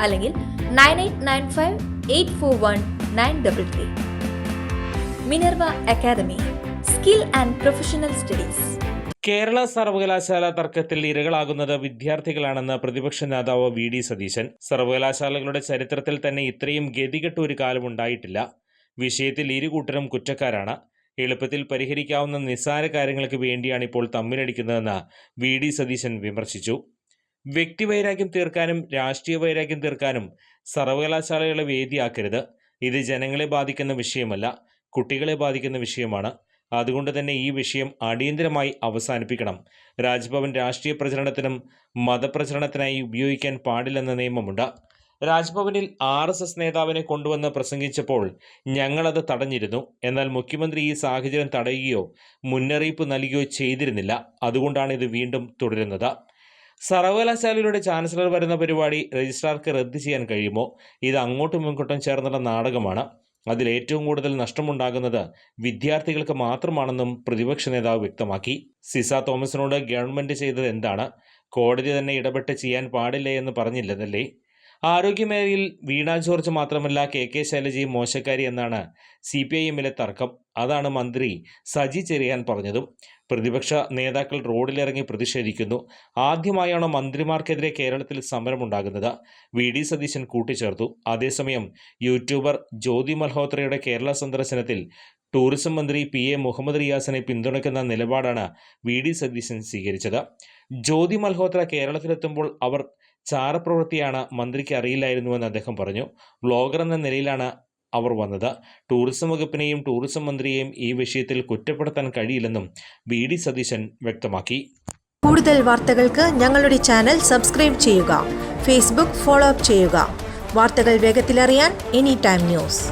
അല്ലെങ്കിൽ nine eight nine five eight four one nine double three. Minerva academy skill and professional studies. Kerala സർവകലാശാല തർക്കത്തിൽ ഇരകളാകുന്നത് വിദ്യാർത്ഥികളാണെന്ന് പ്രതിപക്ഷ നേതാവ് V D Satheesan. സർവകലാശാലകളുടെ ചരിത്രത്തിൽ തന്നെ ഇത്രയും ഗതികെട്ട ഒരു കാലം ഉണ്ടായിട്ടില്ല. വിഷയത്തിൽ ഇരുകൂട്ടരും കുറ്റക്കാരാണ്. എളുപ്പത്തിൽ പരിഹരിക്കാവുന്ന നിസ്സാര കാര്യങ്ങൾക്ക് വേണ്ടിയാണ് ഇപ്പോൾ തമ്മിലടിക്കുന്നതെന്ന് വി ഡി സതീശൻ വിമർശിച്ചു. വ്യക്തിവൈരാഗ്യം തീർക്കാനും രാഷ്ട്രീയ വൈരാഗ്യം തീർക്കാനും സർവകലാശാലകളെ വേദിയാക്കരുത്. ഇത് ജനങ്ങളെ ബാധിക്കുന്ന വിഷയമല്ല കുട്ടികളെ ബാധിക്കുന്ന വിഷയമാണ്. അതുകൊണ്ട് തന്നെ ഈ വിഷയം അടിയന്തരമായി അവസാനിപ്പിക്കണം. രാജ്ഭവൻ രാഷ്ട്രീയ പ്രചരണത്തിനും മതപ്രചരണത്തിനായി ഉപയോഗിക്കാൻ പാടില്ലെന്ന നിയമമുണ്ട്. രാജ്ഭവനിൽ ആർ എസ് എസ് നേതാവിനെ കൊണ്ടുവന്ന് പ്രസംഗിച്ചപ്പോൾ ഞങ്ങളത് തടഞ്ഞിരുന്നു. എന്നാൽ മുഖ്യമന്ത്രി ഈ സാഹചര്യം തടയുകയോ മുന്നറിയിപ്പ് നൽകുകയോ ചെയ്തിരുന്നില്ല. അതുകൊണ്ടാണ് ഇത് വീണ്ടും തുടരുന്നത്. സർവകലാശാലയുടെ ചാൻസലർ വരുന്ന പരിപാടി രജിസ്ട്രാർക്ക് റദ്ദ് ചെയ്യാൻ കഴിയുമോ? ഇത് അങ്ങോട്ടും ഇങ്ങോട്ടും ചേർന്നുള്ള നാടകമാണ്. അതിൽ ഏറ്റവും കൂടുതൽ നഷ്ടമുണ്ടാകുന്നത് വിദ്യാർത്ഥികൾക്ക് മാത്രമാണെന്നും പ്രതിപക്ഷ നേതാവ് വ്യക്തമാക്കി. സിസ തോമസിനോട് ഗവൺമെന്റ് ചെയ്തത് എന്താണ്? കോടതി തന്നെ ഇടപെട്ട് ചെയ്യാൻ പാടില്ല എന്ന് പറഞ്ഞില്ലതല്ലേ? ആരോഗ്യമേഖലയിൽ വീണ ജോർജ് മാത്രമല്ല കെ കെ ശൈലജയും മോശക്കാരി എന്നാണ് സി പി ഐ എമ്മിലെ തർക്കം. അതാണ് മന്ത്രി സജി ചെറിയാൻ പറഞ്ഞതും. പ്രതിപക്ഷ നേതാക്കൾ റോഡിലിറങ്ങി പ്രതിഷേധിക്കുന്നു. ആദ്യമായാണ് മന്ത്രിമാർക്കെതിരെ കേരളത്തിൽ സമരമുണ്ടാകുന്നത്? വി ഡി സതീശൻ കൂട്ടിച്ചേർത്തു. അതേസമയം യൂട്യൂബർ ജ്യോതി മൽഹോത്രയുടെ കേരള സന്ദർശനത്തിൽ ടൂറിസം മന്ത്രി പി എ മുഹമ്മദ് റിയാസിനെ പിന്തുണയ്ക്കുന്ന നിലപാടാണ് വി ഡി സതീശൻ സ്വീകരിച്ചത്. ജ്യോതി മൽഹോത്ര കേരളത്തിലെത്തുമ്പോൾ അവർ ചാരപ്രവൃത്തിയാണ് മന്ത്രിക്ക് അറിയില്ലായിരുന്നുവെന്ന് അദ്ദേഹം പറഞ്ഞു. ബ്ലോഗർ എന്ന നിലയിലാണ് അവർ വന്നത്. ടൂറിസം വകുപ്പിനെയും ടൂറിസം മന്ത്രിയെയും ഈ വിഷയത്തിൽ കുറ്റപ്പെടുത്താൻ കഴിയില്ലെന്നും വി. ഡി. സതീശൻ വ്യക്തമാക്കി. കൂടുതൽ വാർത്തകൾക്ക് ഞങ്ങളുടെ ചാനൽ സബ്സ്ക്രൈബ് ചെയ്യുക. ഫേസ്ബുക്ക് ഫോളോ അപ്പ് ചെയ്യുക. വാർത്തകൾ വേഗത്തിലറിയാൻ എനി ടൈം ന്യൂസ്.